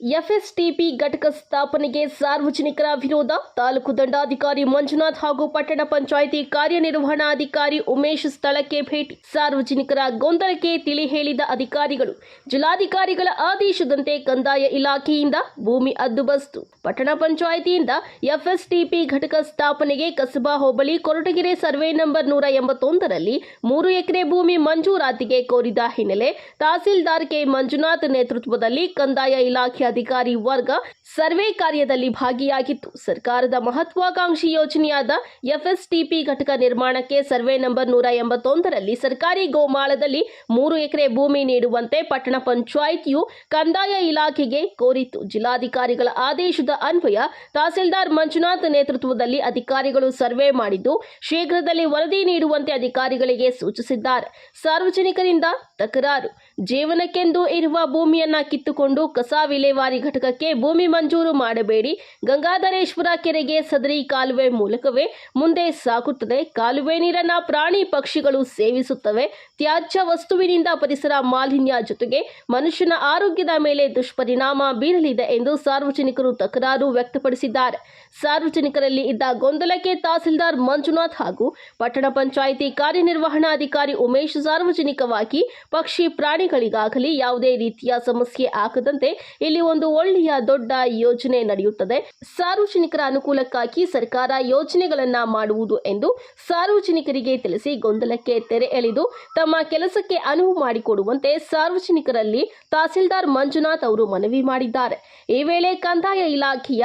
ಎಫ್ಎಸ್ಟಿಪಿ ಘಟಕ ಸ್ಥಾಪನೆಗೆ ಸಾರ್ವಜನಿಕರ ವಿರೋಧ ತಾಲೂಕು ದಂಡಾಧಿಕಾರಿ ಮಂಜುನಾಥ್ ಹಾಗೂ ಪಟ್ಟಣ ಪಂಚಾಯಿತಿ ಕಾರ್ಯನಿರ್ವಹಣಾಧಿಕಾರಿ ಉಮೇಶ್ ಸ್ಥಳಕ್ಕೆ ಭೇಟಿ. ಸಾರ್ವಜನಿಕರ ಗೊಂದಲಕ್ಕೆ ತಿಳಿ ಹೇಳಿದ ಅಧಿಕಾರಿಗಳು, ಜಿಲ್ಲಾಧಿಕಾರಿಗಳ ಆದೇಶದಂತೆ ಕಂದಾಯ ಇಲಾಖೆಯಿಂದ ಭೂಮಿ ಹದ್ದುಬಸ್ತು ಪಟ್ಟಣ ಪಂಚಾಯಿತಿಯಿಂದ ಎಫ್ಎಸ್ಟಿಪಿ ಘಟಕ ಸ್ಥಾಪನೆಗೆ ಕಸಬಾ ಹೋಬಳಿ ಕೊರಟಗೆರೆ ಸರ್ವೆ ನಂಬರ್ ನೂರ ಎಂಬತ್ತೊಂದರಲ್ಲಿ ಮೂರು ಎಕರೆ ಭೂಮಿ ಮಂಜೂರಾತಿಗೆ ಕೋರಿದ ಹಿನ್ನೆಲೆ ತಹಸೀಲ್ದಾರ್ ಕೆ ಮಂಜುನಾಥ್ ನೇತೃತ್ವದಲ್ಲಿ ಕಂದಾಯ ಇಲಾಖೆ ಅಧಿಕಾರಿ ವರ್ಗ ಸರ್ವೆ ಕಾರ್ಯದಲ್ಲಿ ಭಾಗಿಯಾಗಿತ್ತು. ಸರ್ಕಾರದ ಮಹತ್ವಾಕಾಂಕ್ಷಿ ಯೋಜನೆಯಾದ ಎಫ್ಎಸ್ಟಿಪಿ ಘಟಕ ನಿರ್ಮಾಣಕ್ಕೆ ಸರ್ವೆ ನಂಬರ್ ನೂರ ಎಂಬತ್ತೊಂದರಲ್ಲಿ ಸರ್ಕಾರಿ ಗೋಮಾಳದಲ್ಲಿ ಮೂರು ಎಕರೆ ಭೂಮಿ ನೀಡುವಂತೆ ಪಟ್ಟಣ ಪಂಚಾಯಿತಿಯು ಕಂದಾಯ ಇಲಾಖೆಗೆ ಕೋರಿತು ಜಿಲ್ಲಾಧಿಕಾರಿಗಳ ಆದೇಶದ ಅನ್ವಯ ತಹಸೀಲ್ದಾರ್ ಮಂಜುನಾಥ್ ನೇತೃತ್ವದಲ್ಲಿ ಅಧಿಕಾರಿಗಳು ಸರ್ವೆ ಮಾಡಿದ್ದು ಶೀಘ್ರದಲ್ಲಿ ವರದಿ ನೀಡುವಂತೆ ಅಧಿಕಾರಿಗಳಿಗೆ ಸೂಚಿಸಿದ್ದಾರೆ. ಸಾರ್ವಜನಿಕರಿಂದ ತಕರಾರು ಜೀವನಕ್ಕೆಂದು ಇರುವ ಭೂಮಿಯನ್ನ ಕಿತ್ತುಕೊಂಡು ಕಸ ವಿಲೇವಾರಿ ಘಟಕಕ್ಕೆ ಭೂಮಿ ಮಂಜೂರು ಮಾಡಬೇಡಿ. ಗಂಗಾಧರೇಶ್ವರ ಕೆರೆಗೆ ಸದರಿ ಕಾಲುವೆ ಮೂಲಕವೇ ಮುಂದೆ ಸಾಗುತ್ತದೆ. ಕಾಲುವೆ ನೀರನ್ನ ಪ್ರಾಣಿ ಪಕ್ಷಿಗಳು ಸೇವಿಸುತ್ತವೆ. ತ್ಯಾಜ್ಯ ವಸ್ತುವಿನಿಂದ ಪರಿಸರ ಮಾಲಿನ್ಯ ಜೊತೆಗೆ ಮನುಷ್ಯನ ಆರೋಗ್ಯದ ಮೇಲೆ ದುಷ್ಪರಿಣಾಮ ಬೀರಲಿದೆ ಎಂದು ಸಾರ್ವಜನಿಕರು ತಕರಾರು ವ್ಯಕ್ತಪಡಿಸಿದ್ದಾರೆ. ಸಾರ್ವಜನಿಕರಲ್ಲಿ ಇದ್ದ ಗೊಂದಲಕ್ಕೆ ತಹಸೀಲ್ದಾರ್ ಮಂಜುನಾಥ್ ಹಾಗೂ ಪಟ್ಟಣ ಪಂಚಾಯಿತಿ ಕಾರ್ಯನಿರ್ವಹಣಾಧಿಕಾರಿ ಉಮೇಶ್ ಸಾರ್ವಜನಿಕವಾಗಿ ಪಕ್ಷಿ ಪ್ರಾಣಿಗಳಿಗಾಗಲಿ ಯಾವುದೇ ರೀತಿಯ ಸಮಸ್ಯೆ ಆಗದಂತೆ ಇಲ್ಲಿ ಒಂದು ಒಳ್ಳೆಯ ದೊಡ್ಡ ಯೋಜನೆ ನಡೆಯುತ್ತದೆ. ಸಾರ್ವಜನಿಕರ ಅನುಕೂಲಕ್ಕಾಗಿ ಸರ್ಕಾರ ಯೋಜನೆಗಳನ್ನ ಮಾಡುವುದು ಎಂದು ಸಾರ್ವಜನಿಕರಿಗೆ ತಿಳಿಸಿ ಗೊಂದಲಕ್ಕೆ ತೆರೆ ಎಳೆದು ತಮ್ಮ ಕೆಲಸಕ್ಕೆ ಅನುವು ಮಾಡಿಕೊಡುವಂತೆ ಸಾರ್ವಜನಿಕರಲ್ಲಿ ತಹಸೀಲ್ದಾರ್ ಮಂಜುನಾಥ್ ಅವರು ಮನವಿ ಮಾಡಿದ್ದಾರೆ. ಈ ವೇಳೆ ಕಂದಾಯ ಇಲಾಖೆಯ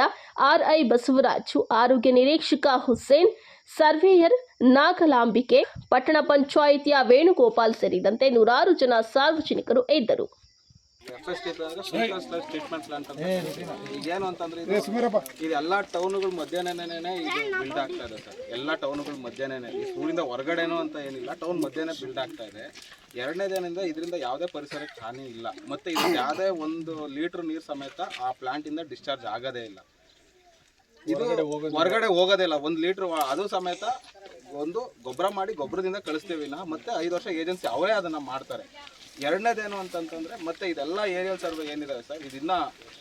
ಆರ್ಐ ಬಸವರಾಜು, ಆರೋಗ್ಯ ನಿರೀಕ್ಷಕ ಹುಸೇನ್ ಸರ್ವೇಯರ್ ನಾಗಲಾಂಬಿಕೆ ಪಟ್ಟಣ ಪಂಚಾಯಿತಿಯ ವೇಣುಗೋಪಾಲ್ ಸೇರಿದಂತೆ ನೂರಾರು ಜನ ಸಾರ್ವಜನಿಕರು ಇದ್ದರು. ಟ್ರೀಟ್ಮೆಂಟ್ ಪ್ಲಾಂಟ್ ಅಂತ ಈಗೇನು ಅಂತಂದ್ರೆ ಇದು ಇದು ಎಲ್ಲ ಟೌನ್ಗಳ ಮಧ್ಯಾಹ್ನನೇ ಇದು ಬಿಲ್ಡ್ ಆಗ್ತಾ ಇದೆ ಸರ್. ಎಲ್ಲ ಟೌನ್ಗಳ ಮಧ್ಯಾಹ್ನನೇ. ಈ ಊರಿಂದ ಹೊರಗಡೆನೂ ಅಂತ ಏನಿಲ್ಲ ಟೌನ್ ಮಧ್ಯಾಹ್ನ ಬಿಲ್ಡ್ ಆಗ್ತಾ ಇದೆ. ಎರಡನೇದೇನಿಂದ ಇದರಿಂದ ಯಾವುದೇ ಪರಿಸರಕ್ಕೆ ಹಾನಿ ಇಲ್ಲ. ಮತ್ತೆ ಇದು ಯಾವುದೇ ಒಂದು ಲೀಟರ್ ನೀರು ಸಮೇತ ಆ ಪ್ಲಾಂಟಿಂದ ಡಿಸ್ಚಾರ್ಜ್ ಆಗೋದೇ ಇಲ್ಲ. ಇದು ಹೊರಗಡೆ ಹೋಗೋದೇ ಇಲ್ಲ. ಒಂದು ಲೀಟರ್ ಅದು ಸಮೇತ ಒಂದು ಗೊಬ್ಬರ ಮಾಡಿ ಗೊಬ್ಬರದಿಂದ ಕಳಿಸ್ತೀವಿ ಇಲ್ಲ ಮತ್ತೆ ಐದು ವರ್ಷ ಏಜೆನ್ಸಿ ಅವರೇ ಅದನ್ನ ಮಾಡ್ತಾರೆ. ಎರಡನೇದೇನು ಅಂತಂತಂದ್ರೆ ಮತ್ತೆ ಇದೆಲ್ಲ ಏರಿಯಲ್ ಸರ್ವೆ ಏನಿದೆ ಸರ್? ಇದನ್ನ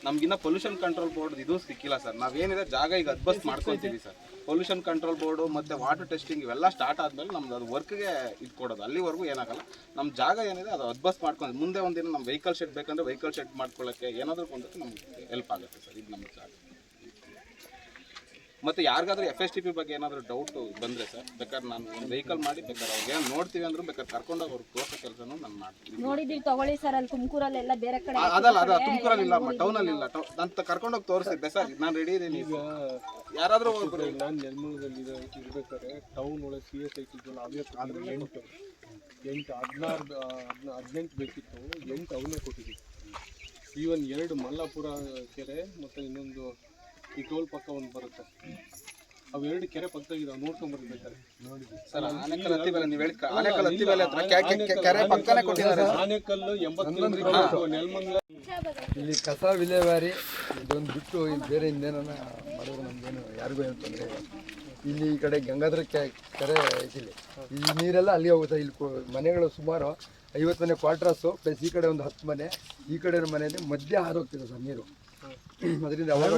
ನಮ್ಗಿನ್ನ ಪೊಲ್ಯೂಷನ್ ಕಂಟ್ರೋಲ್ ಬೋರ್ಡ್ ಇದು ಸಿಕ್ಕಿಲ್ಲ ಸರ್. ನಾವೇನಿದೆ ಜಾಗ ಈಗ ಅದ್ಬಸ್ ಮಾಡ್ಕೊಳ್ತೀವಿ ಸರ್. ಪೊಲ್ಯೂಷನ್ ಕಂಟ್ರೋಲ್ ಬೋರ್ಡು ಮತ್ತೆ ವಾಟರ್ ಟೆಸ್ಟಿಂಗ್ ಇವೆಲ್ಲ ಸ್ಟಾರ್ಟ್ ಆದ್ಮೇಲೆ ನಮ್ದು ಅದು ವರ್ಕ್ಗೆ ಇದು ಕೊಡೋದು. ಅಲ್ಲಿವರೆಗೂ ಏನಾಗಲ್ಲ. ನಮ್ಮ ಜಾಗ ಏನಿದೆ ಅದು ಅದ್ಬಸ್ ಮಾಡ್ಕೊಂಡು ಮುಂದೆ ಒಂದಿನ ನಮ್ಮ ವೆಹಿಕಲ್ ಶೆಡ್ ಬೇಕಂದ್ರೆ ವೆಹಿಕಲ್ ಶೆಡ್ ಮಾಡ್ಕೊಳ್ಳೋಕ್ಕೆ ಏನಾದರೂ ಒಂದಕ್ಕೆ ನಮ್ಗೆ ಹೆಲ್ಪ್ ಆಗುತ್ತೆ ಸರ್. ಇದು ನಮ್ಮ ಜಾಗ. ಮತ್ತೆ ಯಾರಿಗಾದ್ರೂ ಎಫ್ ಎಸ್ ಟಿ ಪಿ ಬಗ್ಗೆ ಏನಾದರೂ ಡೌಟ್ ಬಂದ್ರೆ ಸರ್ ಬೇಕಾದ್ರೆ ನಾನು ಒಂದು ವೆಹಿಕಲ್ ಮಾಡಿ ಬೇಕಾದ್ರೆ ಅವ್ರಿಗೆ ಏನು ನೋಡ್ತೀವಿ ಅಂದ್ರೆ ಬೇಕಾದ್ರೆ ಕರ್ಕೊಂಡೋಗಿ ಅವ್ರಿಗೆ ತೋರಿಸೋ ಕೆಲಸನೂ ನಾನು ಮಾಡ್ತೀನಿ. ನೋಡಿದೀವಿ ತಗೊಳ್ಳಿ ಸರ್ ಅಲ್ಲಿ ತುಮಕೂರಲ್ಲಿ ಎಲ್ಲ ಬೇರೆ ಕಡೆ ಅದಲ್ಲ ಅದ ತುಮಕೂರಲ್ಲಿ ಇಲ್ಲ ಟೌನಲ್ಲಿ ಇಲ್ಲ. ನಾನು ಕರ್ಕೊಂಡೋಗಿ ತೋರಿಸಿದ್ದೆ ಸರ್ ನಾನು ರೆಡಿ ಇದ್ದೀನಿ ಯಾರಾದರೂ ಒಬ್ರು ನಾನು ನೆಲಮಂಗಲದಲ್ಲಿ ಇರ್ಬೇಕಾದ್ರೆ ಟೌನ್ ಒಳಗೆ ಸಿ ಎಸ್ ಐ ಟಿಗಳು ಅವೇ ಆದ್ರೆ ಎಂಟು ಎಂಟು ಹದಿನಾರು ಹದಿನೆಂಟು ಬೇಕಿತ್ತು ಎಂಟು ಅವನ್ನೇ ಕೊಟ್ಟಿದ್ದೀವಿ ಈವನ್ ಎರಡು ಮಲ್ಲಾಪುರ ಕೆರೆ ಮತ್ತು ಇನ್ನೊಂದು ಈ ಟೋಲ್ ಪಕ್ಕ ಒಂದು ಬರುತ್ತೆ. ಅವೆರಡು ಕೆರೆ ಪಕ್ಕದಾಗಿದ್ದಾವೆ ನೋಡ್ಕೊಂಡ್ಬರ್ಬೇಕಾದ್ರೆ ನೋಡಿದ್ವಿ ಸರ್ ಆನೆಕಲ್ ಹತ್ತಿ ಮೇಲೆ ನೀವು ಹೇಳಿದ ಆನೆಕಲ್ ಹತ್ತಿ ಮೇಲೆ ಹತ್ರ ಕೆರೆ ಪಕ್ಕನೇ ಕೊಟ್ಟಿದ್ದಾರೆ ಸರ್. ಆನೆಕಲ್ಲು ಎಂಬತ್ತು ಕಿಲೋಮೀಟರ್ ನೆಲಮಂಗಲ ಇಲ್ಲಿ ಕಸ ವಿಲೇವಾರಿ ಇದೊಂದು ಬಿಟ್ಟು ಇಲ್ಲಿ ಬೇರೆ ಇನ್ನೇನ ಮಾಡೋದು ನಮ್ಗೇನು ಯಾರಿಗೂ ಏನು ತೊಂದರೆ ಇಲ್ಲ. ಇಲ್ಲಿ ಈ ಕಡೆ ಗಂಗಾಧರ ಕೆರೆ ಇದಿಲ್ಲ ಇಲ್ಲಿ ಈ ನೀರೆಲ್ಲ ಅಲ್ಲಿ ಹೋಗುತ್ತೆ. ಇಲ್ಲಿ ಮನೆಗಳು ಸುಮಾರು ಐವತ್ತು ಮನೆ ಕ್ವಾರ್ಟರ್ಸು ಪ್ಲಸ್ ಈ ಕಡೆ ಒಂದು ಹತ್ತು ಮನೆ ಈ ಕಡೆ ಮನೆಯಲ್ಲಿ ಮಧ್ಯ ಮಧ್ಯೆ ಹಾರೋಗ್ತಿದೆ ಸರ್ ನೀರು. ಅದರಿಂದ ಅವಾಗ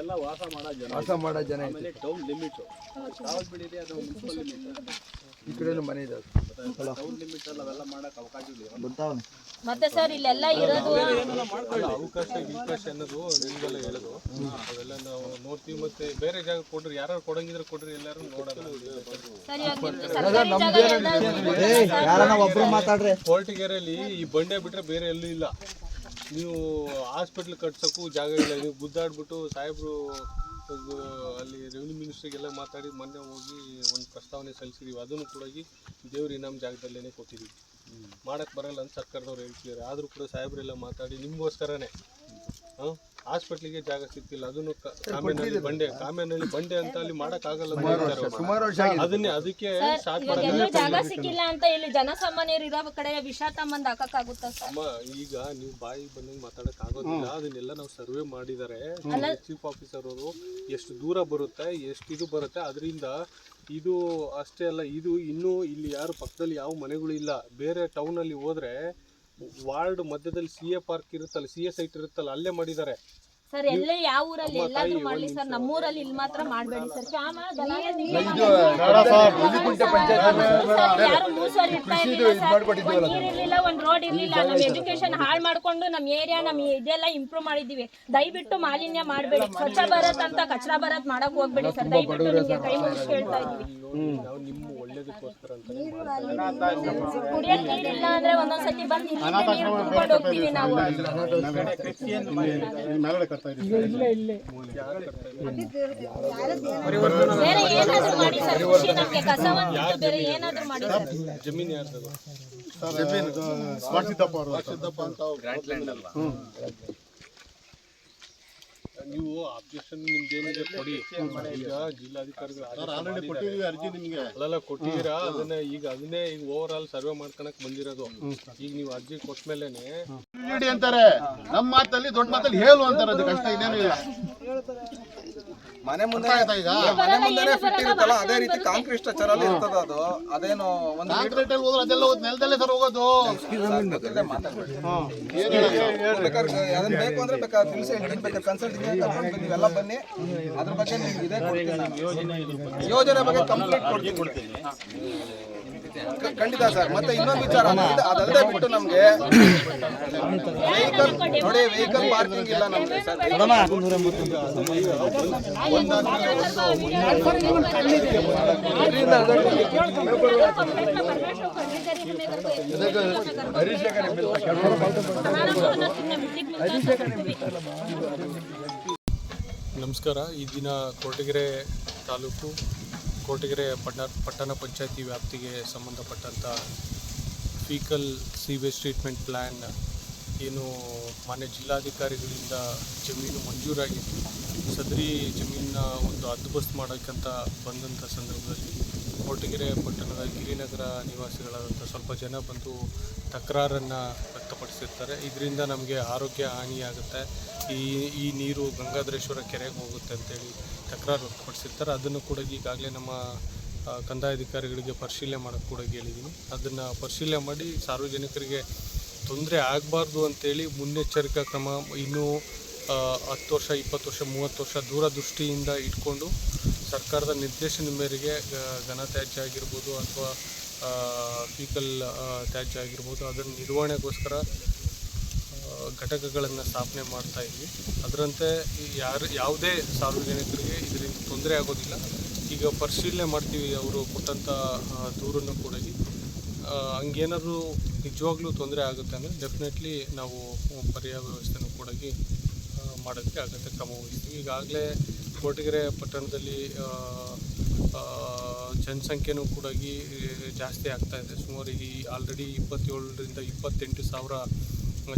ಎಲ್ಲ ವಾಸ ಮಾಡೋ ಜನ ವಾಸ ಮಾಡೋ ಜನ ಟೌನ್ ಲಿಮಿಟ್ ಯಾವ್ದು ಬಿಡಿದೆ ಅದು ಮುನ್ಸಿಪಲ್ ಲಿಮಿಟ್ ಈ ಕಡೆನೂ ಮನೆ ಇದೆ ಟೌನ್ ಲಿಮಿಟ್ ಅಲ್ಲಿ ಅವೆಲ್ಲ ಮಾಡಕ್ ಅವಕಾಶ ಇಲ್ಲ. ಮತ್ತೆ ಸರ್ ಇಲ್ಲೆಲ್ಲ ಇರೋದು ಅವಕಾಶ ಅವಕಾಶ ಅನ್ನೋದು ನಿಮ್ಗೆಲ್ಲ ಹೇಳೋದು. ಅವೆಲ್ಲ ನಾವು ನೋಡ್ತೀವಿ ಮತ್ತೆ ಬೇರೆ ಜಾಗ ಕೊಡ್ರಿ ಯಾರು ಕೊಡಂಗಿದ್ರೆ ಕೊಡ್ರಿ ಎಲ್ಲಾರು ನೋಡೋಣ. ಸರ್ ಒಬ್ರು ಮಾತಾಡ್ರಿ. ಕೋರ್ಟಿಗೆರೆಯಲ್ಲಿ ಈ ಬಂಡೆ ಬಿಟ್ರೆ ಬೇರೆ ಎಲ್ಲೂ ಇಲ್ಲ. ನೀವು ಹಾಸ್ಪಿಟ್ಲ್ ಕಟ್ಸೋಕ್ಕೂ ಜಾಗ ಇಲ್ಲ. ನೀವು ಗುದ್ದಾಡ್ಬಿಟ್ಟು ಸಾಹೇಬ್ರು ಅಲ್ಲಿ ರೆವಿನ್ಯೂ ಮಿನಿಸ್ಟ್ರಿಗೆಲ್ಲ ಮಾತಾಡಿ ಮೊನ್ನೆ ಹೋಗಿ ಒಂದು ಪ್ರಸ್ತಾವನೆ ಸಲ್ಲಿಸಿದೀವಿ. ಅದನ್ನು ಕೂಡ ದೇವ್ರ ಇನಾಮ್ ಜಾಗದಲ್ಲೇ ಕೊಟ್ಟಿದ್ದೀವಿ ಮಾಡೋಕ್ಕೆ ಬರಲ್ಲ ಅಂತ ಸರ್ಕಾರದವ್ರು ಹೇಳ್ತಿದ್ದಾರೆ. ಆದರೂ ಕೂಡ ಸಾಹೇಬ್ರೆಲ್ಲ ಮಾತಾಡಿ ನಿಮಗೋಸ್ಕರನೇ. ಹಾಂ? ಹಾಸ್ಪಿಟ್ಲಿಗೆ ಜಾಗ ಸಿಕ್ತಿಲ್ಲ ಅದನ್ನು ಕಾಮೇನಲ್ಲಿ ಕಾಮೇನಹಳ್ಳಿ ಬಂಡೆ ಕಾಮೇನಹಳ್ಳಿ ಬಂಡೆ ಅಂತ ಅಲ್ಲಿ ಮಾಡಕ್ ಆಗಲ್ಲ ಅಂತ ಹೇಳ್ತಾರೆ ಅವ್ರು. ಸುಮಾರು ವರ್ಷ ಆಗಿದೆ. ಅದನ್ನೇ ಅದಕ್ಕೆ ಸ್ಟಾರ್ಟ್ ಎಲ್ಲೂ ಜಾಗ ಸಿಕ್ಕಿಲ್ಲ ಅಂತ ಇಲ್ಲಿ ಜನಸಾಮಾನ್ಯರು ಇರೋ ಕಡೆ ವಿಷ ತಮ್ಮಂದ್ ಹಾಕಕ್ಕಾಗುತ್ತಾ ಸರ್? ಅಮ್ಮ ಈಗ ನೀವು ಬಾಯಿ ಬಂದಂಗೆ ಮಾತಾಡಕ್ ಆಗೋದಿಲ್ಲ ಅದನ್ನೆಲ್ಲ ನಾವು ಸರ್ವೆ ಮಾಡಿದರೆ ಚೀಫ್ ಆಫೀಸರ್ ಅವರು ಎಷ್ಟು ದೂರ ಬರುತ್ತೆ ಎಷ್ಟು ಇದು ಬರುತ್ತೆ ಅದರಿಂದ ಇದು ಅಷ್ಟೇ ಅಲ್ಲ ಇದು ಇನ್ನೂ ಇಲ್ಲಿ ಯಾರು ಪಕ್ಕದಲ್ಲಿ ಯಾವ ಮನೆಗಳು ಇಲ್ಲ. ಬೇರೆ ಟೌನಲ್ಲಿ ಹೋದ್ರೆ ವಾರ್ಡ್ ಮಧ್ಯದಲ್ಲಿ ಸಿ ಎ ಪಾರ್ಕ್ ಇರುತ್ತಲ್ಲ ಸಿ ಎ ಸೈಟ್ ಇರುತ್ತಲ್ಲ ಅಲ್ಲೇ ಮಾಡಿದ್ದಾರೆ. ಸರ್ ಎಲ್ಲೇ ಯಾವ ಊರಲ್ಲಿ ಎಲ್ಲಾದ್ರೂ ಮಾಡ್ಲಿ ಸರ್ ನಮ್ಮೂರಲ್ಲಿ ಇಲ್ಲಿ ಮಾತ್ರ ಮಾಡಬೇಡಿ ಸರ್. ಶ್ಯಾಮ ಹುಲಿಕುಂಟೆ ಪಂಚಾಯತ್ ಯಾರು ಮೂಸೋರ್ ಇರ್ತಾ ಇರ್ಲಿಲ್ಲ ಸರ್. ಒಂದ್ ನೀರ್ ಇರ್ಲಿಲ್ಲ ಒಂದ್ ರೋಡ್ ಇರ್ಲಿಲ್ಲ. ನಮ್ ಎಜುಕೇಶನ್ ಹಾಳ್ ಮಾಡ್ಕೊಂಡು ನಮ್ ಏರಿಯಾ ನಮ್ ಇದೆಲ್ಲ ಇಂಪ್ರೂವ್ ಮಾಡಿದೀವಿ ದಯವಿಟ್ಟು ಮಾಲಿನ್ಯ ಮಾಡಬೇಡಿ. ಸ್ವಚ್ಛ ಭಾರತ್ ಅಂತ ಕಚರಾ ಭಾರತ್ ಮಾಡಕ್ ಹೋಗ್ಬೇಡಿ ಸರ್. ದಯವಿಟ್ಟು ನಿಮ್ಗೆ ಕೈ ಮುಗಿಸ್ ಕೇಳ್ತಾ ಇದೀವಿ ನಿಮ್ಮ ಒಳ್ಳೇದಕ್ಕೋಸ್ಕರ ಅಂತಾನೆ ನೀರಿಲ್ಲ ಅಂದ್ರೆ ಒಂದೊಂದ್ಸತಿ ಬಂದು ಇಲ್ಲಿಂದ ನೀರು ಕುಡ್ಕೊಂಡು ಹೋಗ್ತೀವಿ ನಾವು ಬೇರೆ ಏನಾದ್ರೂ ಮಾಡಿ ಸರ್ ಖುಷಿ ನಮ್ಗೆ ಕಸವನ್ನು ಬಿಟ್ಟು ಬೇರೆ ಏನಾದ್ರೂ ಮಾಡಿ ಸರ್ ಜಮೀನು ಯಾರ್ದು ನೀವು ಅಬ್ಜೆಕ್ಷನ್ ನಿಮ್ದೇನಿದೆ ಕೊಡಿ. ಈಗ ಜಿಲ್ಲಾಧಿಕಾರಿಗಳು ಕೊಟ್ಟಿದೀವಿ ಅರ್ಜಿ ನಿಮ್ಗೆ. ಅಲ್ಲಲ್ಲ ಕೊಟ್ಟಿದ್ದೀರಾ? ಅದನ್ನ ಈಗ ಅದನ್ನೇ ಈಗ ಓವರ್ ಆಲ್ ಸರ್ವೆ ಮಾಡ್ಕೊಳಕ್ ಬಂದಿರೋದು. ಈಗ ನೀವು ಅರ್ಜಿ ಕೊಟ್ಟ ಮೇಲೆನೆ ಅಂತಾರೆ. ನಮ್ಮ ಮಾತಲ್ಲಿ ದೊಡ್ಡ ಮಾತಲ್ಲಿ ಹೇಳು ಅಂತಾರೆ. ಅದಕ್ಕೆ ಅಷ್ಟೇ ಇದೇನು ಇಲ್ಲ. ಮನೆ ಮುಂದೆ ಮನೆ ಮುಂದೆ ಫಿಟ್ ಇರುತ್ತಲ್ಲ ಅದೇ ರೀತಿ ಕಾಂಕ್ರೀಟ್ ಸ್ಟ್ರಕ್ಚರ್ ಅಲ್ಲಿ ಇರ್ತದ ಅದು. ಅದೇನು ಒಂದು ಕಾಂಕ್ರೀಟ್ ಅಲ್ಲಿ ಹೋದ್ರೆ ಅದೆಲ್ಲ ಹೋದ್ ನೆಲದಲ್ಲೇ ಸರ್ ಹೋಗೋದು. ಅದನ್ನ ಬೇಕು ಅಂದ್ರೆ ಬೇಕಾದ್ರೆ ತಿಳಿಸಿ ಹೇಳ್ತೀನಿ ಬೇಕಾದ್ರೆ ಕನ್ಸಲ್ಟಿಂಗ್ ಕರ್ಕೊಂಡು ಎಲ್ಲ ನೀವೆಲ್ಲ ಬನ್ನಿ. ಅದ್ರ ಬಗ್ಗೆ ನಿಮ್ಗೆ ಇದೇ ಕೊಡ್ತೀನಿ. ಯೋಜನೆ ಬಗ್ಗೆ ಕಂಪ್ಲೀಟ್ ಕೊಡ್ತೀನಿ. ಖಂಡಿತ ಸರ್. ಮತ್ತೆ ಇನ್ನೊಂದು ವಿಚಾರ ಅದಲ್ಲದೆ ಬಿಟ್ಟು ನಮ್ಗೆ ವೆಹಿಕಲ್ ನೋಡಿ ವೆಹಿಕಲ್ ಪಾರ್ಕಿಂಗ್ ಇಲ್ಲ ನಮ್ಗೆ ಸರ್. ನಮಸ್ಕಾರ. ಈ ದಿನ ಕೊರಟಗೆರೆ ತಾಲೂಕು ಕೊರಟಗೆರೆ ಪಟ್ಟಣ ಪಟ್ಟಣ ಪಂಚಾಯತಿ ವ್ಯಾಪ್ತಿಗೆ ಸಂಬಂಧಪಟ್ಟಂಥ ಫೀಕಲ್ ಸೀವೇಜ್ ಟ್ರೀಟ್ಮೆಂಟ್ ಪ್ಲ್ಯಾನ್ ಏನು ಮಾನ್ಯ ಜಿಲ್ಲಾಧಿಕಾರಿಗಳಿಂದ ಜಮೀನು ಮಂಜೂರಾಗಿತ್ತು. ಸದರಿ ಜಮೀನನ್ನ ಒಂದು ಹದ್ದುಬಸ್ತು ಮಾಡೋಕ್ಕಂತ ಬಂದಂಥ ಸಂದರ್ಭದಲ್ಲಿ ಕೊರಟಗೆರೆ ಪಟ್ಟಣದ ಗಿರಿನಗರ ನಿವಾಸಿಗಳಾದಂಥ ಸ್ವಲ್ಪ ಜನ ಬಂದು ತಕರಾರನ್ನು ವ್ಯಕ್ತಪಡಿಸಿರ್ತಾರೆ. ಇದರಿಂದ ನಮಗೆ ಆರೋಗ್ಯ ಹಾನಿಯಾಗುತ್ತೆ. ಈ ಈ ನೀರು ಗಂಗಾಧರೇಶ್ವರ ಕೆರೆಗೆ ಹೋಗುತ್ತೆ ಅಂತೇಳಿ ತಕರಾರು ವ್ಯಕ್ತಪಡಿಸಿರ್ತಾರೆ. ಅದನ್ನು ಕೂಡ ಈಗಾಗಲೇ ನಮ್ಮ ಕಂದಾಯ ಅಧಿಕಾರಿಗಳಿಗೆ ಪರಿಶೀಲನೆ ಮಾಡೋಕ್ಕೆ ಕೂಡ ಕೇಳಿದ್ದೀನಿ ಅದನ್ನು ಪರಿಶೀಲನೆ ಮಾಡಿ ಸಾರ್ವಜನಿಕರಿಗೆ ತೊಂದರೆ ಆಗಬಾರ್ದು ಅಂತೇಳಿ ಮುನ್ನೆಚ್ಚರಿಕಾ ಕ್ರಮ ಇನ್ನೂ ಹತ್ತು ವರ್ಷ, ಇಪ್ಪತ್ತು ವರ್ಷ, ಮೂವತ್ತು ವರ್ಷ ದೂರದೃಷ್ಟಿಯಿಂದ ಇಟ್ಕೊಂಡು ಸರ್ಕಾರದ ನಿರ್ದೇಶನದ ಮೇರೆಗೆ, ಗ- ಘನತ್ಯಾಜ್ಯ ಆಗಿರ್ಬೋದು ಅಥವಾ ಫೀಕಲ್ ತ್ಯಾಜ್ಯ ಆಗಿರ್ಬೋದು, ಅದರ ನಿರ್ವಹಣೆಗೋಸ್ಕರ ಘಟಕಗಳನ್ನು ಸ್ಥಾಪನೆ ಮಾಡ್ತಾ ಇದ್ವಿ. ಅದರಂತೆ ಯಾರು, ಯಾವುದೇ ಸಾರ್ವಜನಿಕರಿಗೆ ಇದರಿಂದ ತೊಂದರೆ ಆಗೋದಿಲ್ಲ. ಈಗ ಪರಿಶೀಲನೆ ಮಾಡ್ತೀವಿ ಅವರು ಕೊಟ್ಟಂಥ ದೂರನ್ನು ಕೂಡ. ಹಂಗೇನಾದರೂ ನಿಜವಾಗ್ಲೂ ತೊಂದರೆ ಆಗುತ್ತೆ ಅಂದರೆ ಡೆಫಿನೆಟ್ಲಿ ನಾವು ಪರ್ಯಾಯ ವ್ಯವಸ್ಥೆನೂ ಕೂಡ ಮಾಡೋಕ್ಕೆ ಅಗತ್ಯ ಕ್ರಮ ವಹಿಸ್ತೀವಿ. ಈಗಾಗಲೇ ಕೊರಟಗೆರೆ ಪಟ್ಟಣದಲ್ಲಿ ಜನಸಂಖ್ಯೆನೂ ಕೂಡ ಈ ಜಾಸ್ತಿ ಆಗ್ತಾ ಇದೆ. ಸುಮಾರು ಈ ಆಲ್ರೆಡಿ ಇಪ್ಪತ್ತೇಳರಿಂದ ಇಪ್ಪತ್ತೆಂಟು ಸಾವಿರ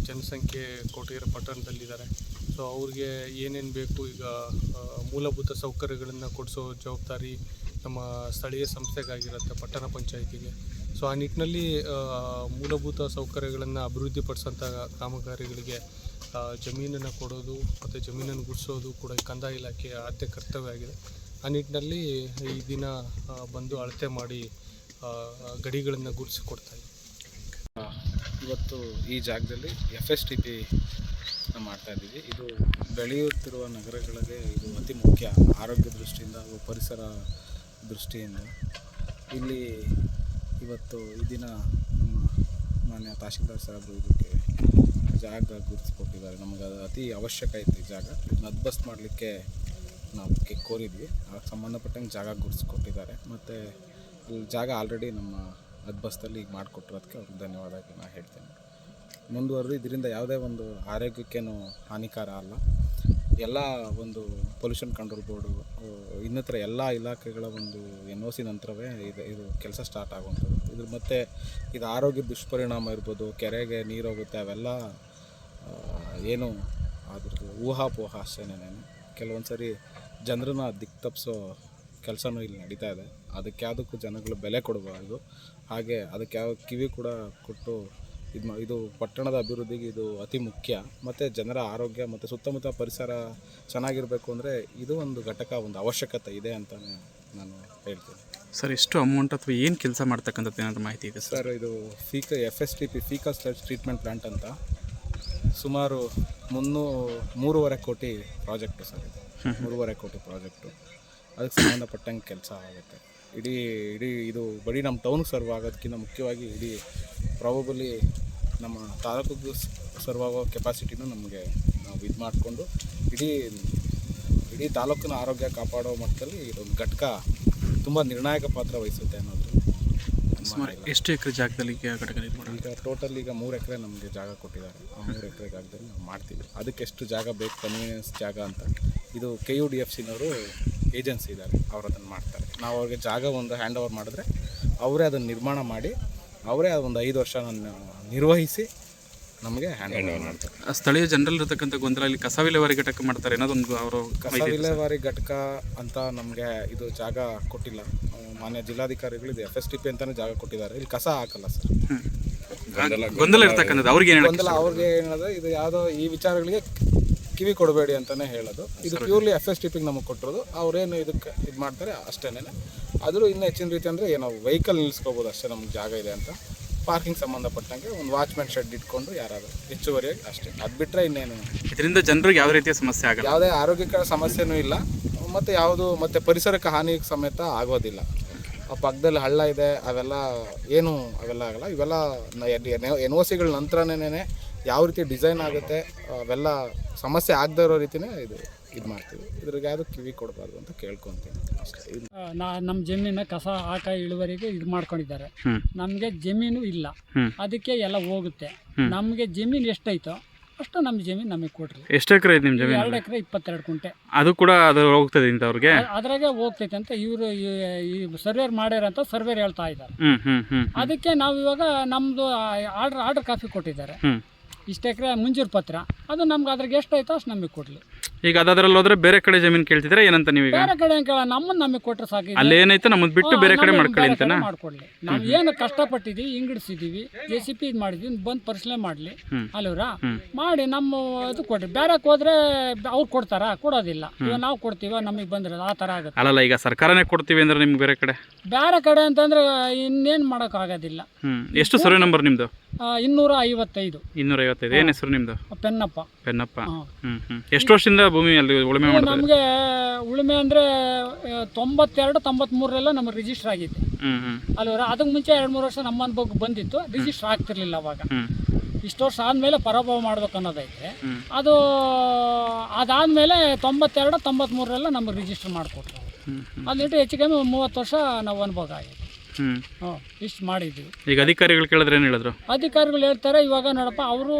ಜನಸಂಖ್ಯೆ ಕೊರಟಗೆರೆ ಪಟ್ಟಣದಲ್ಲಿದ್ದಾರೆ. ಸೊ ಅವ್ರಿಗೆ ಏನೇನು ಬೇಕು ಈಗ ಮೂಲಭೂತ ಸೌಕರ್ಯಗಳನ್ನು ಕೊಡಿಸೋ ಜವಾಬ್ದಾರಿ ನಮ್ಮ ಸ್ಥಳೀಯ ಸಂಸ್ಥೆಗಾಗಿರುತ್ತೆ ಪಟ್ಟಣ ಪಂಚಾಯಿತಿಗೆ. ಸೊ ಆ ನಿಟ್ಟಿನಲ್ಲಿ ಮೂಲಭೂತ ಸೌಕರ್ಯಗಳನ್ನು ಅಭಿವೃದ್ಧಿಪಡಿಸೋಂಥ ಕಾಮಗಾರಿಗಳಿಗೆ ಜಮೀನನ್ನು ಕೊಡೋದು ಮತ್ತು ಜಮೀನನ್ನು ಗುಡಿಸೋದು ಕೂಡ ಈ ಕಂದಾಯ ಇಲಾಖೆಯ ಆದ್ಯ ಕರ್ತವ್ಯ ಆಗಿದೆ. ಆ ನಿಟ್ಟಿನಲ್ಲಿ ಈ ದಿನ ಬಂದು ಅಳತೆ ಮಾಡಿ ಗಡಿಗಳನ್ನು ಗುಡಿಸಿಕೊಡ್ತಾ ಕೊಡ್ತಾ ಇದ್ದೀವಿ ಇವತ್ತು ಈ ಜಾಗದಲ್ಲಿ ಎಫ್ ಎಸ್ ಟಿ ಪಿ ಮಾಡ್ತಾ ಇದ್ದೀವಿ. ಇದು ಬೆಳೆಯುತ್ತಿರುವ ನಗರಗಳಿಗೆ ಇದು ಅತಿ ಮುಖ್ಯ. ಆರೋಗ್ಯ ದೃಷ್ಟಿಯಿಂದ ಹಾಗೂ ಪರಿಸರ ದೃಷ್ಟಿಯಿಂದ ಇಲ್ಲಿ ಇವತ್ತು ಈ ದಿನ ನಮ್ಮ ಮಾನ್ಯ ತಹಶೀಲ್ದಾರ್ ಸಾಹೇಬರು ಇದಕ್ಕೆ ಜಾಗ ಗುರುತಿಸ್ಕೊಟ್ಟಿದ್ದಾರೆ. ನಮಗೆ ಅದು ಅತಿ ಅವಶ್ಯಕ ಐತಿ ಜಾಗ. ಇದನ್ನ ಅದ್ಬಸ್ ಮಾಡಲಿಕ್ಕೆ ನಾವು ಕೆ, ಕೋರಿದ್ವಿ. ಅದಕ್ಕೆ ಸಂಬಂಧಪಟ್ಟಂಗೆ ಜಾಗ ಗುರುತಿಸ್ಕೊಟ್ಟಿದ್ದಾರೆ. ಮತ್ತು ಇಲ್ಲಿ ಜಾಗ ಆಲ್ರೆಡಿ ನಮ್ಮ ಅದ್ಬಸ್ತಲ್ಲಿ ಈಗ ಮಾಡಿಕೊಟ್ಟಿರೋದಕ್ಕೆ ಅವ್ರಿಗೆ ನಾನು ಹೇಳ್ತೇನೆ. ಮುಂದುವರೆದು ಇದರಿಂದ ಯಾವುದೇ ಒಂದು ಆರೋಗ್ಯಕ್ಕೇನು ಹಾನಿಕಾರ ಅಲ್ಲ. ಎಲ್ಲ ಒಂದು ಪೊಲ್ಯೂಷನ್ ಕಂಟ್ರೋಲ್ ಬೋರ್ಡು ಇನ್ನಿತರ ಎಲ್ಲ ಇಲಾಖೆಗಳ ಒಂದು ಎನ್ ಒ ಸಿ ನಂತರವೇ ಇದು ಇದು ಕೆಲಸ ಸ್ಟಾರ್ಟ್ ಆಗುವಂಥದ್ದು. ಇದ್ರ ಮತ್ತು ಇದು ಆರೋಗ್ಯ ದುಷ್ಪರಿಣಾಮ ಇರ್ಬೋದು, ಕೆರೆಗೆ ನೀರು ಹೋಗುತ್ತೆ ಅವೆಲ್ಲ ಏನು ಅದ್ರದ್ದು ಊಹಾಪೋಹ ನಾನು ಕೆಲವೊಂದು ಸರಿ ಜನರನ್ನ ದಿಕ್ಕು ತಪ್ಪಿಸೋ ಕೆಲಸನೂ ಇಲ್ಲಿ ನಡೀತಾ ಇದೆ. ಅದಕ್ಕೆ ಯಾವುದಕ್ಕೂ ಜನಗಳು ಬೆಲೆ ಕೊಡಬಾರ್ದು. ಹಾಗೆ ಅದಕ್ಕೆ ಯಾವ ಕಿವಿ ಕೂಡ ಕೊಟ್ಟು ಇದು ಇದು ಪಟ್ಟಣದ ಅಭಿವೃದ್ಧಿಗೆ ಇದು ಅತಿ ಮುಖ್ಯ. ಮತ್ತು ಜನರ ಆರೋಗ್ಯ ಮತ್ತು ಸುತ್ತಮುತ್ತ ಪರಿಸರ ಚೆನ್ನಾಗಿರಬೇಕು ಅಂದರೆ ಇದು ಒಂದು ಘಟಕ ಒಂದು ಅವಶ್ಯಕತೆ ಇದೆ ಅಂತಲೇ ನಾನು ಹೇಳ್ತೀನಿ. ಸರ್ ಎಷ್ಟು ಅಮೌಂಟ್ ಅಥವಾ ಏನು ಕೆಲಸ ಮಾಡ್ತಕ್ಕಂಥದ್ದು ಏನಾದರೂ ಮಾಹಿತಿ ಇದೆ ಸರ್? ಇದು faecal F S T P faecal sludge treatment plant ಅಂತ ಸುಮಾರು ಮುನ್ನೂ ಮೂರುವರೆ ಕೋಟಿ ಪ್ರಾಜೆಕ್ಟು ಸರ್ ಇದು. ಮೂರುವರೆ ಕೋಟಿ ಪ್ರಾಜೆಕ್ಟು ಅದಕ್ಕೆ ಸಂಬಂಧಪಟ್ಟಂಗೆ ಕೆಲಸ ಆಗುತ್ತೆ. ಇಡೀ ಇಡೀ ಇದು ಬರೀ ನಮ್ಮ ಟೌನ್ಗೆ ಸರ್ವ್ ಆಗೋದಕ್ಕಿಂತ ಮುಖ್ಯವಾಗಿ ಇಡೀ ಪ್ರಾಬಬಲಿ ನಮ್ಮ ತಾಲೂಕಿಗೆ ಸರ್ವ್ ಆಗೋ ಕೆಪಾಸಿಟಿನೂ ನಮಗೆ ನಾವು ಇದು ಮಾಡಿಕೊಂಡು ಇಡೀ ಇಡೀ ತಾಲೂಕಿನ ಆರೋಗ್ಯ ಕಾಪಾಡೋ ಮಟ್ಟದಲ್ಲಿ ಇದೊಂದು ಘಟಕ ತುಂಬ ನಿರ್ಣಾಯಕ ಪಾತ್ರ ವಹಿಸುತ್ತೆ ಅನ್ನೋದು ಎಷ್ಟು ಎಕರೆ ಜಾಗದಲ್ಲಿ ಈಗ ಟೋಟಲ್ ಈಗ ಮೂರು ಎಕರೆ ನಮಗೆ ಜಾಗ ಕೊಟ್ಟಿದ್ದಾರೆ. ಆ ಮೂರು ಎಕರೆ ಜಾಗದಲ್ಲಿ ನಾವು ಮಾಡ್ತೀವಿ. ಅದಕ್ಕೆ ಎಷ್ಟು ಜಾಗ ಬೇಕು ಕನ್ವೀನಿಯನ್ಸ್ ಜಾಗ ಅಂತ. ಇದು ಕೆ ಯು ಡಿ ಎಫ್ ಸಿನವರು ಏಜೆನ್ಸಿ ಇದ್ದಾರೆ. ಅವ್ರು ಅದನ್ನು ಮಾಡ್ತಾರೆ. ನಾವು ಅವ್ರಿಗೆ ಜಾಗ ಒಂದು ಹ್ಯಾಂಡ್ ಓವರ್ ಮಾಡಿದ್ರೆ ಅವರೇ ಅದನ್ನು ನಿರ್ಮಾಣ ಮಾಡಿ ಅವರೇ ಒಂದು ಐದು ವರ್ಷ ನಾನು ನಿರ್ವಹಿಸಿ ನಮಗೆ ಹ್ಯಾಂಡ್ ಓವರ್ ಮಾಡ್ತಾರೆ. ಸ್ಥಳೀಯ ಜನರಲ್ಲಿರ್ತಕ್ಕಂಥ ಗೊಂದಲ ಇಲ್ಲಿ ಕಸ ವಿಲೇವಾರಿ ಘಟಕ ಮಾಡ್ತಾರೆ ಅನ್ನೋದೊಂದು ಅವರು ಕಸ ವಿಲೇವಾರಿ ಘಟಕ ಅಂತ ನಮಗೆ ಇದು ಜಾಗ ಕೊಟ್ಟಿಲ್ಲ. ಮಾನ್ಯ ಜಿಲ್ಲಾಧಿಕಾರಿಗಳು ಇದು ಎಫ್ ಎಸ್ ಟಿ ಪಿ ಅಂತಲೇ ಜಾಗ ಕೊಟ್ಟಿದ್ದಾರೆ. ಇಲ್ಲಿ ಕಸ ಹಾಕಲ್ಲ ಸರ್. ಗೊಂದಲ ಇರ್ತಕ್ಕಂಥದ್ದು ಅವ್ರಿಗೆ ಏನು ಗೊಂದಲ ಅವ್ರಿಗೆ ಏನದು ಇದು ಯಾವುದೋ ಈ ವಿಚಾರಗಳಿಗೆ ಕಿವಿ ಕೊಡಬೇಡಿ ಅಂತಾನೆ ಹೇಳೋದು. ಇದು ಪ್ಯೂರ್ಲಿ ಎಫ್ ಎಸ್ ಟಿ ಪಿಗೆ ನಮಗೆ ಕೊಟ್ಟಿರೋದು. ಅವ್ರೇನು ಇದಕ್ಕೆ ಇದು ಮಾಡ್ತಾರೆ ಅಷ್ಟೇನೆ ಆದರೂ ಇನ್ನೂ ಹೆಚ್ಚಿನ ರೀತಿ ಅಂದರೆ ಏನೋ ವೆಹಿಕಲ್ ನಿಲ್ಲಿಸ್ಕೋಬೋದು ಅಷ್ಟೇ ನಮ್ಗೆ ಜಾಗ ಇದೆ ಅಂತ. ಪಾರ್ಕಿಂಗ್ ಸಂಬಂಧಪಟ್ಟಂಗೆ ಒಂದು ವಾಚ್ಮೆನ್ ಶೆಡ್ ಇಟ್ಕೊಂಡು ಯಾರಾದರೂ ಹೆಚ್ಚುವರಿಯಾಗಿ ಅಷ್ಟೇ. ಅದು ಬಿಟ್ಟರೆ ಇನ್ನೇನು. ಇದರಿಂದ ಜನರಿಗೆ ಯಾವ ರೀತಿಯ ಸಮಸ್ಯೆ ಆಗಲ್ಲ. ಯಾವುದೇ ಆರೋಗ್ಯಕರ ಸಮಸ್ಯೆನೂ ಇಲ್ಲ. ಮತ್ತು ಯಾವುದು ಮತ್ತು ಪರಿಸರಕ್ಕೆ ಹಾನಿ ಸಮೇತ ಆಗೋದಿಲ್ಲ. ಆ ಪಕ್ಕದಲ್ಲಿ ಹಳ್ಳ ಇದೆ ಅವೆಲ್ಲ ಏನು ಅವೆಲ್ಲ ಆಗಲ್ಲ. ಇವೆಲ್ಲ ಎನ್ ಒ ಸಿಗಳ ನಂತರನೇ ಯಾವ ರೀತಿ ಡಿಸೈನ್ ಆಗುತ್ತೆ ಅವೆಲ್ಲ ಸಮಸ್ಯೆ ಆಗದೇ ಇರೋ ರೀತಿಯೇ ಇದು. ಇದು ಮಾಡ್ತೀವಿ. ಇದ್ರಿಗೆ ಯಾವುದು ಕಿವಿ ಕೊಡಬಾರ್ದು ಅಂತ ಕೇಳ್ಕೊತೀನಿ. ಅಷ್ಟೇ. ನಾ ನಮ್ಮ ಜಮೀನ ಕಸ ಹಾಕ ಇಳುವರಿಗೆ ಇದು ಮಾಡ್ಕೊಂಡಿದ್ದಾರೆ. ನಮಗೆ ಜಮೀನು ಇಲ್ಲ. ಅದಕ್ಕೆ ಎಲ್ಲ ಹೋಗುತ್ತೆ. ನಮಗೆ ಜಮೀನು ಎಷ್ಟೈತೋ ಅಷ್ಟು ನಮ್ಮ ಜಮೀನು ನಮಗೆ ಕೊಡ್ರಿ. ಎಷ್ಟು ಎಕರೆ ನಿಮ್ಮ ಜಮೀನು? ಎರಡು ಎಕರೆ ಇಪ್ಪತ್ತೆರಡು ಕುಂಟೆ. ಅದು ಕೂಡ ಅದು ಹೋಗ್ತದೆ ಅಂತ ಅವ್ರಿಗೆ ಅದ್ರಾಗೆ ಹೋಗ್ತೈತೆ ಅಂತ ಇವರು ಈ ಸರ್ವೇರ್ ಮಾಡ್ಯಾರ ಅಂತ ಸರ್ವೇರ್ ಹೇಳ್ತಾ ಇದ್ದಾರೆ. ಅದಕ್ಕೆ ನಾವು ಇವಾಗ ನಮ್ಮದು ಆರ್ಡರ್ ಆರ್ಡರ್ ಕಾಫಿ ಕೊಟ್ಟಿದ್ದಾರೆ. ಇಷ್ಟು ಎಕರೆ ಮುಂಜೂರು ಪತ್ರ. ಅದು ನಮ್ಗೆ ಎಷ್ಟು ಎಷ್ಟೈತೋ ಅಷ್ಟು ನಮಗೆ ಕೊಡಲಿ. ಈಗ ಅದಾದ್ರಲ್ಲಿ ಹೋದ್ರೆ ಬೇರೆ ಕಡೆ ಜಮೀನು ಕೇಳ್ತಿದ್ರೆ ಏನಂತ ನೀವೀಗ? ಬೇರೆ ಕಡೆ ಕೇಳ ನಮ್ಮನ್ನ ನಮಗೆ ಕೊಟ್ಟರೆ ಸಾಕು ಅಲ್ಲಿ ಏನೈತೆ ನಮ್ಮದು ಬಿಟ್ಟು ಬೇರೆ ಕಡೆ ಮಾಡ್ಕೊಳ್ಳಿ ಅಂತನಾ? ಮಾಡ್ಕೊಳ್ಳಿ. ನಾವು ಏನು ಕಷ್ಟಪಟ್ಟಿದ್ದೀವಿ ಹಿಂಗಡಿಸಿದೀವಿ ಜೆ ಸಿ ಪಿ ಮಾಡಿದ್ವಿ ಬಂದು ಪರಿಶೀಲನೆ ಮಾಡಲಿ. ಅಲ್ಲವರ ಮಾಡಿ ನಮ್ಮ ಇದು ಕೊಡ್ರಿ. ಬೇರೆ ಹೋದ್ರೆ ಅವ್ರು ಕೊಡ್ತಾರಾ? ಕೊಡೋದಿಲ್ಲ. ಇವಾಗ ನಾವು ಕೊಡ್ತೀವ ನಮಗೆ ಬಂದ್ರೆ ಆ ತರ ಆಗುತ್ತೆ. ಅಲ್ಲಲ್ಲ ಈಗ ಸರ್ಕಾರನೇ ಕೊಡ್ತೀವಿ ಅಂದ್ರೆ ನಿಮ್ಗೆ ಬೇರೆ ಕಡೆ? ಬೇರೆ ಕಡೆ ಅಂತಂದ್ರೆ ಇನ್ನೇನು ಮಾಡಕ್ ಆಗೋದಿಲ್ಲ. ಎಷ್ಟು ಸರ್ವೆ ನಂಬರ್ ನಿಮ್ಮದು ಐವತ್ತೈದು. ಇನ್ನೂರ ಐವತ್ತೈದು. ಏನು ಹೆಸರು ನಿಮ್ಮದು ಪೆನ್ನಪ್ಪ. ಪೆನ್ನಪ್ಪ. ಹ್ಮ್ ಹ್ಞೂ ಹ್ಞೂ ಎಷ್ಟು ವರ್ಷದಿಂದ ಭೂಮಿ ಅಲ್ಲಿ ಉಳುಮೆ ಮಾಡ್ತಾರೆ? ನಮಗೆ ಉಳುಮೆ ಅಂದರೆ ತೊಂಬತ್ತೆರಡು ತೊಂಬತ್ಮೂರರೆಲ್ಲ ನಮಗೆ ರಿಜಿಸ್ಟರ್ ಆಗಿತ್ತು. ಅಲ್ವರ ಅದಕ್ಕೆ ಮುಂಚೆ ಎರಡು ಮೂರು ವರ್ಷ ನಮ್ಮ ಅನುಭವಕ್ಕೆ ಬಂದಿತ್ತು. ರಿಜಿಸ್ಟರ್ ಆಗ್ತಿರ್ಲಿಲ್ಲ ಅವಾಗ. ಇಷ್ಟು ವರ್ಷ ಆದಮೇಲೆ ಪರಾಭವ ಮಾಡ್ಬೇಕು ಅನ್ನೋದೈತೆ. ಅದು ಅದಾದಮೇಲೆ ತೊಂಬತ್ತೆರಡು ತೊಂಬತ್ಮೂರರೆಲ್ಲ ನಮಗೆ ರಿಜಿಸ್ಟರ್ ಮಾಡಿಕೊಟ್ರು. ಅಲ್ಲಿಟ್ಟು ಹೆಚ್ಚು ಕಮ್ಮಿ ಮೂವತ್ತು ವರ್ಷ ನಾವು ಅನುಭವ ಆಗಿದೆ. ಹ್ಞೂ ಇಷ್ಟು ಮಾಡಿದ್ವಿ. ಈಗ ಅಧಿಕಾರಿಗಳು ಕೇಳಿದ್ರೆ ಏನು ಹೇಳಿದ್ರು? ಅಧಿಕಾರಿಗಳು ಹೇಳ್ತಾರೆ ಇವಾಗ ನೋಡಪ್ಪ ಅವರು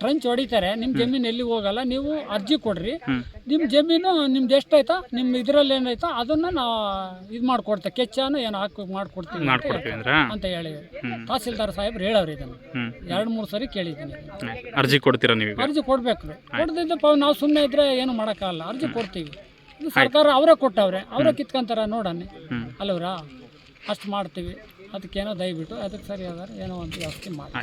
ಟ್ರಂಚ್ ಹೊಡಿತಾರೆ ನಿಮ್ಮ ಜಮೀನು ಎಲ್ಲಿ ಹೋಗಲ್ಲ ನೀವು ಅರ್ಜಿ ಕೊಡ್ರಿ. ನಿಮ್ಮ ಜಮೀನು ನಿಮ್ದು ಎಷ್ಟಾಯ್ತಾ ನಿಮ್ಮ ಇದರಲ್ಲಿ ಏನಾಯ್ತಾ ಅದನ್ನ ನಾವು ಇದು ಮಾಡಿಕೊಡ್ತೇವೆ ಕೆಚ್ಚನ ಏನು ಹಾಕಿ ಮಾಡ್ಕೊಡ್ತೀನಿ ಅಂತ ಮಾಡ್ಕೊಡ್ತೀವಿ ಅಂತ ಹೇಳಿ. ತಹಸೀಲ್ದಾರ್ ಸಾಹೇಬ್ರು ಹೇಳವ್ರಿ ಇದನ್ನು. ಎರಡು ಮೂರು ಸರಿ ಕೇಳಿದ್ದೀನಿ. ಅರ್ಜಿ ಕೊಡ್ತೀರಾ ನೀವು ಅರ್ಜಿ ಕೊಡ್ಬೇಕು. ಕೊಡದಿದ್ದಪ್ಪ ನಾವು ಸುಮ್ಮನೆ ಇದ್ರೆ ಏನು ಮಾಡೋಕ್ಕಾಗಲ್ಲ. ಅರ್ಜಿ ಕೊಡ್ತೀವಿ. ಸರ್ಕಾರ ಅವರೇ ಕೊಟ್ಟವ್ರೆ. ಅವರೇ ಕಿತ್ಕೊಂತಾರ ನೋಡೋಣ ಹ್ಮ್. ಅಲ್ಲವ್ರಾ? ಅಷ್ಟು ಮಾಡ್ತೀವಿ. ಅದಕ್ಕೇನೋ ದಯವಿಟ್ಟು ಅದಕ್ಕೆ ಸರಿಯಾದ ಏನೋ ಒಂದು ವ್ಯವಸ್ಥೆ ಮಾಡಿ.